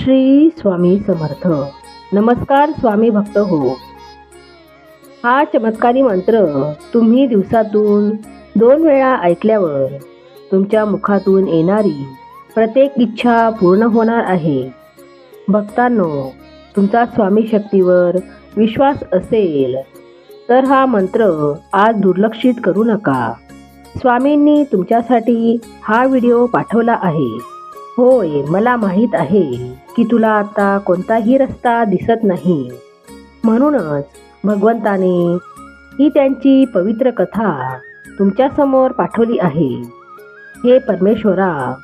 श्री स्वामी समर्थ. नमस्कार स्वामी भक्त हो. हा चमत्कारी मंत्र तुम्ही दिवसातून दोन वेळा ऐकल्यावर तुमच्या मुखातून येणारी प्रत्येक इच्छा पूर्ण होणार आहे. भक्तांनो तुमचा स्वामी शक्तीवर विश्वास असेल तर हा मंत्र आज दुर्लक्षित करू नका. स्वामींनी तुमच्यासाठी हा व्हिडिओ पाठवला आहे. होय मला माहीत आहे. की तुला आता कोणताही रस्ता दिसत नाही. म्हणूनच भगवंताने ही त्यांची पवित्र कथा तुमच्यासमोर पाठवली आहे. हे परमेश्वरा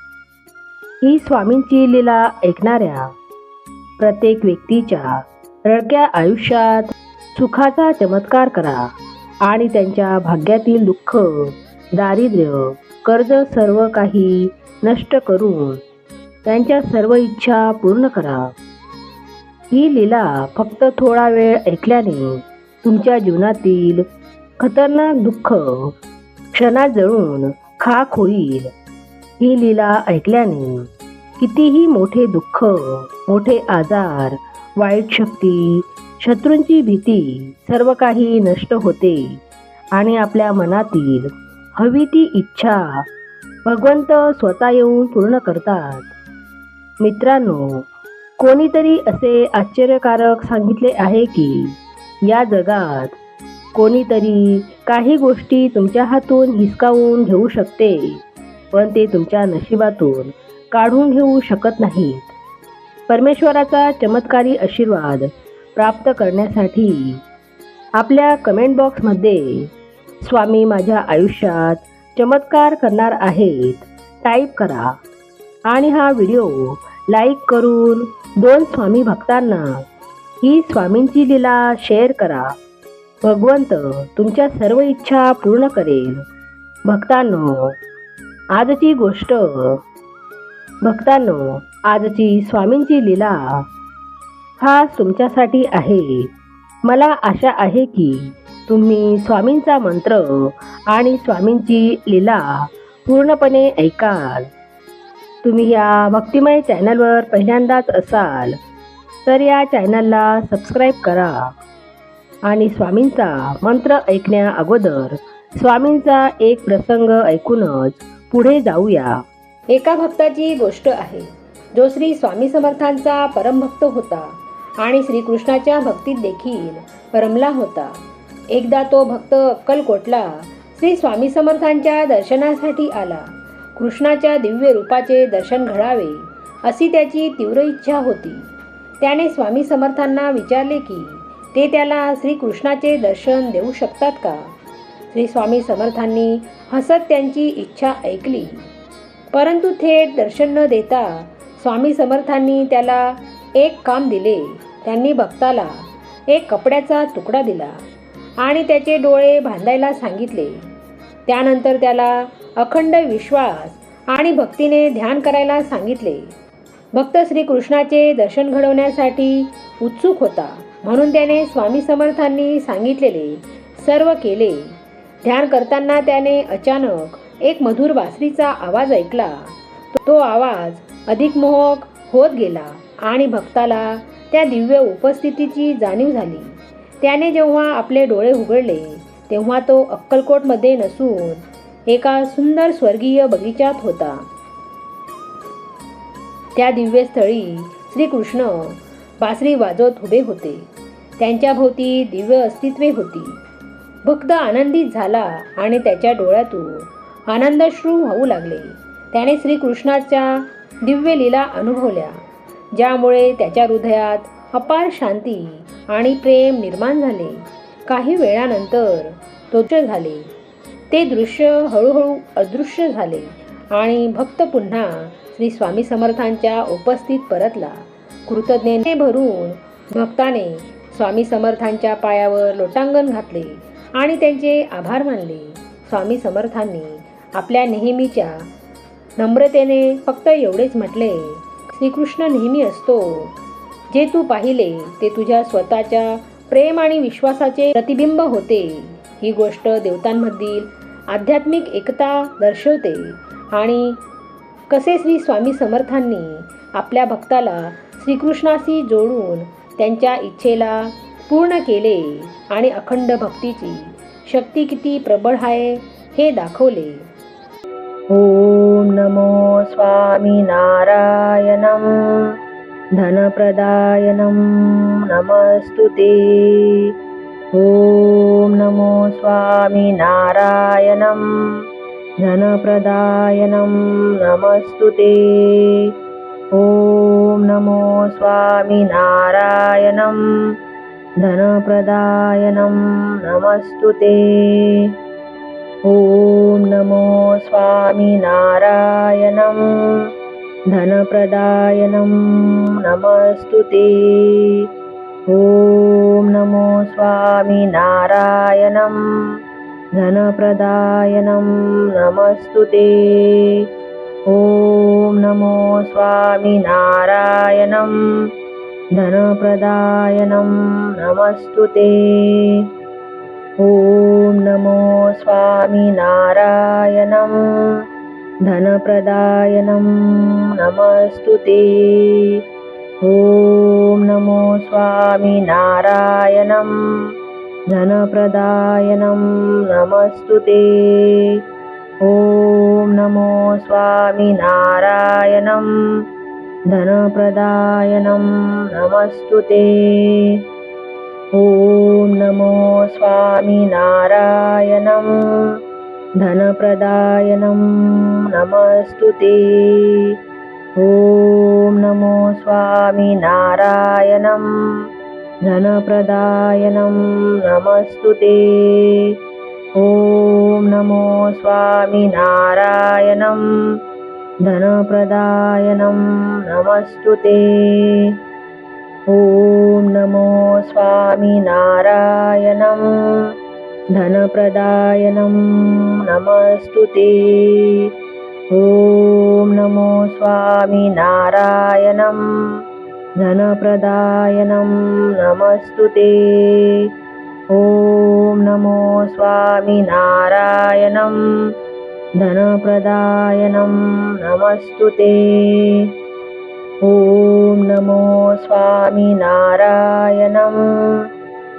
ही स्वामींची लीला ऐकणाऱ्या प्रत्येक व्यक्तीच्या रडक्या आयुष्यात सुखाचा चमत्कार करा आणि त्यांच्या भाग्यातील दुःख दारिद्र्य कर्ज सर्व काही नष्ट करून त्यांच्या सर्व इच्छा पूर्ण करा. ही लीला फक्त थोडा वेळ ऐकल्याने तुमच्या जीवनातील खतरनाक दुःख क्षणात जळून खाक होईल. ही लीला ऐकल्याने कितीही मोठे दुःख मोठे आजार वाईट शक्ती शत्रूंची भीती सर्व काही नष्ट होते आणि आपल्या मनातील हवी ती इच्छा भगवंत स्वतः येऊन पूर्ण करतात. मित्रांनो कोणीतरी असे आश्चर्यकारक सांगितले आहे की या जगात कोणीतरी काही गोष्टी तुमच्या हातून हिसकावून घेऊ शकते पण ते तुमच्या नशिबातून काढून घेऊ शकत नाहीत. परमेश्वराचा चमत्कारी आशीर्वाद प्राप्त करण्यासाठी आपल्या कमेंट बॉक्समध्ये स्वामी माझ्या आयुष्यात चमत्कार करणार आहेत टाईप करा. आणि हा व्हिडिओ लाईक करून दोन स्वामी भक्तांना ही स्वामींची लीला शेअर करा. भगवंत तुमच्या सर्व इच्छा पूर्ण करेल. भक्तांनो आजची गोष्ट भक्तांनो आजची स्वामींची लीला खास तुमच्यासाठी आहे. मला आशा आहे की तुम्ही स्वामींचा मंत्र आणि स्वामींची लीला पूर्णपणे ऐकाल. तुम्ही या भक्तिमय चॅनलवर पहिल्यांदाच असाल तर या चॅनलला सबस्क्राईब करा आणि स्वामींचा मंत्र ऐकण्या अगोदर स्वामींचा एक प्रसंग ऐकूनच पुढे जाऊया. एका भक्ताची गोष्ट आहे जो श्री स्वामी समर्थांचा परमभक्त होता आणि श्रीकृष्णाच्या भक्तीत देखील रमला होता. एकदा तो भक्त अक्कलकोटला श्री स्वामी समर्थांच्या दर्शनासाठी आला. कृष्णाच्या दिव्य रूपाचे दर्शन घडावे अशी त्याची तीव्र इच्छा होती. त्याने स्वामी समर्थांना विचारले की ते त्याला श्रीकृष्णाचे दर्शन देऊ शकतात का? श्री स्वामी समर्थांनी हसत त्यांची इच्छा ऐकली. परंतु थेट दर्शन न देता स्वामी समर्थांनी त्याला एक काम दिले. त्यांनी भक्ताला एक कपड्याचा तुकडा दिला आणि त्याचे डोळे बांधायला सांगितले. त्यानंतर त्याला अखंड विश्वास आणि भक्तीने ध्यान करायला सांगितले. भक्त श्रीकृष्णाचे दर्शन घडवण्यासाठी उत्सुक होता म्हणून त्याने स्वामी समर्थांनी सांगितलेले सर्व केले. ध्यान करताना त्याने अचानक एक मधुर बासरीचा आवाज ऐकला. तो आवाज अधिक मोहक होत गेला आणि भक्ताला त्या दिव्य उपस्थितीची जाणीव झाली. त्याने जेव्हा आपले डोळे उघडले तेव्हा तो अक्कलकोटमध्ये नसून एका सुंदर स्वर्गीय बगीचात होता. त्या दिव्यस्थळी श्रीकृष्ण बासरी वाजवत उभे होते. त्यांच्या भोवती दिव्य अस्तित्वे होती. भक्त आनंदित झाला आणि त्याच्या डोळ्यातून आनंदश्रू वाहू लागले. त्याने श्रीकृष्णाच्या दिव्य लीला अनुभवल्या ज्यामुळे त्याच्या हृदयात अपार शांती आणि प्रेम निर्माण झाले. काही वेळानंतर तो झाले. ते दृश्य हळूहळू अदृश्य झाले आणि भक्त पुन्हा श्री स्वामी समर्थांच्या उपस्थित परतला. कृतज्ञतेने भरून भक्ताने स्वामी समर्थांच्या पायावर लोटांगण घातले आणि त्यांचे आभार मानले. स्वामी समर्थांनी आपल्या नेहमीच्या नम्रतेने फक्त एवढेच म्हटले श्रीकृष्ण नेहमी असतो. जे तू पाहिले ते तुझ्या स्वतःच्या प्रेम आणि विश्वासाचे प्रतिबिंब होते. ही गोष्ट देवतांमधील आध्यात्मिक एकता दर्शवते. आणि कसे श्री स्वामी समर्थांनी आपल्या भक्ताला श्रीकृष्णाशी जोडून त्यांच्या इच्छेला पूर्ण केले आणि अखंड भक्तीची शक्ती किती प्रबळ आहे हे दाखवले. ओम नमो स्वामी नारायणम. धनप्रदायनम. नमस्तु ते. ॐ नमो स्वामी धनप्रदायनं नमस्तु ते। ॐ नमो स्वामी धनप्रदायनं नमस्तु ते। ॐ नमो स्वामी धनप्रदायनं नमस्तु ते ॐ नमो स्वामी नारायणं धनप्रदायनं नमस्तु ते। ॐ नमो स्वामी नारायणं धनप्रदायनं नमस्तु ते। ॐ नमो स्वामी नारायणं धनप्रदायनं नमस्तु ते ॐ नमो स्वामी धनप्रदायनं नमस्तु ते। ॐ नमो स्वामी धनप्रदायनं नमस्तु ते। ॐ नमो स्वामी धनप्रदायनं नमस्तु ते ॐ नमो स्वामी नारायणं धनप्रदायनं नमस्तु ते। ॐ नमो स्वामी नारायणं धनप्रदायनं नमस्तु ते। ॐ नमो स्वामी नारायणं धनप्रदायनं नमस्तु ते ॐ नमो स्वामी नारायणं धनप्रदायनं नमस्तु ते। ॐ नमो स्वामी नारायणं धनप्रदायनं नमस्तु ते। ॐ नमो स्वामी नारायणं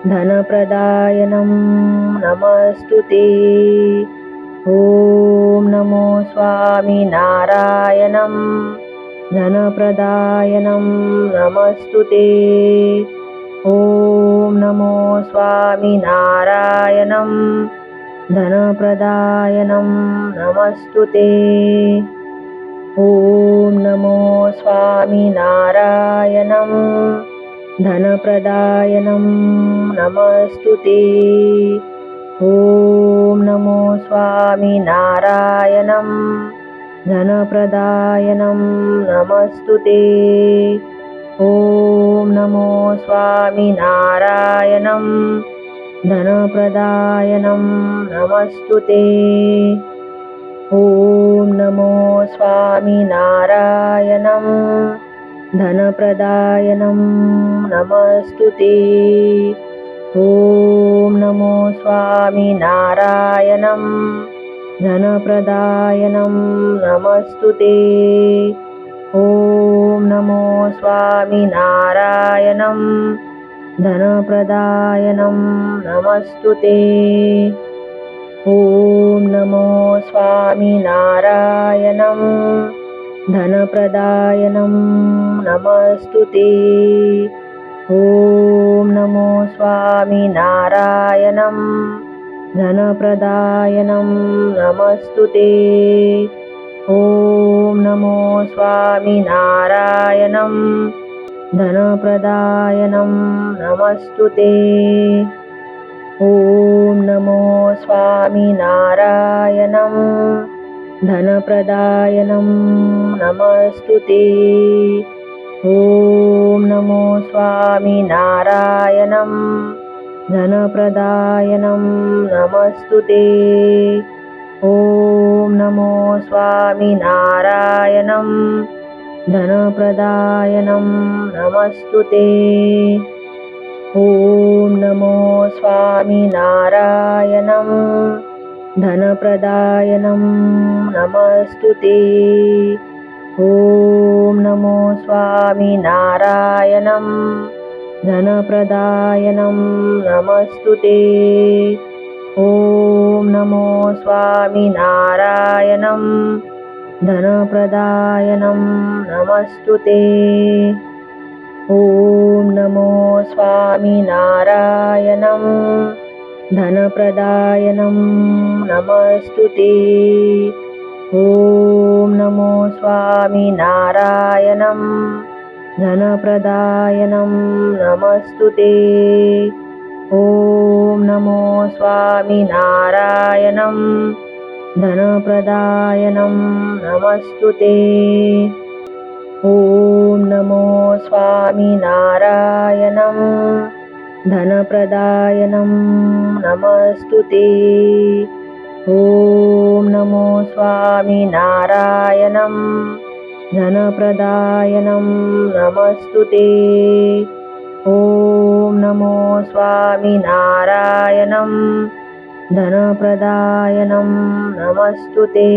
धनप्रदायनं नमस्तु ते ॐ नमो स्वामी नारायणं धनप्रदायनं नमस्तु ते। ॐ नमो स्वामी नारायणं धनप्रदायनं नमस्तु ते। ॐ नमो स्वामी नारायणं धनप्रदायनं नमस्तु ते ॐ नमो स्वामी धनप्रदायनं नमस्तु ते। ॐ नमो स्वामी नारायणं धनप्रदायनं नमस्तु ते। ॐ नमो स्वामी धनप्रदायनं नमस्तु ते ॐ नमो स्वामी धनप्रदायनं नमस्तु ते। ॐ नमो स्वामी धनप्रदायनं नमस्तु ते। ॐ नमो स्वामी धनप्रदायनं नमस्तु ते ॐ नमो स्वामी नारायणं धनप्रदायनं नमस्तु ते। ॐ नमो स्वामी नारायणं धनप्रदायनं नमस्तु ते। ॐ नमो स्वामी नारायणं धनप्रदायनं नमस्तु ते ॐ नमो स्वामी धनप्रदायनं नमस्तु ते। ॐ नमो स्वामी धनप्रदायनं नमस्तु ते। ॐ नमो स्वामी धनप्रदायनं नमस्तु ते ॐ नमो स्वामिनारायणं धनप्रदायनं नमस्तु ते। ॐ नमो स्वामिनारायणं धनप्रदायनं नमस्तु ते। ॐ नमो स्वामिनारायणं धनप्रदायनं नमस्तु ते ॐ नमो स्वामिनारायणं धनप्रदायनं नमस्तु ते। ॐ नमो स्वामिनारायणं धनप्रदायनं नमस्तु ते। ॐ नमो स्वामिनारायणं धनप्रदायनं नमस्तु ते ॐ नमो स्वामिनारायणं धनप्रदायनं नमस्तु ते। ॐ नमो स्वामिनारायणं धनप्रदायनं नमस्तु ते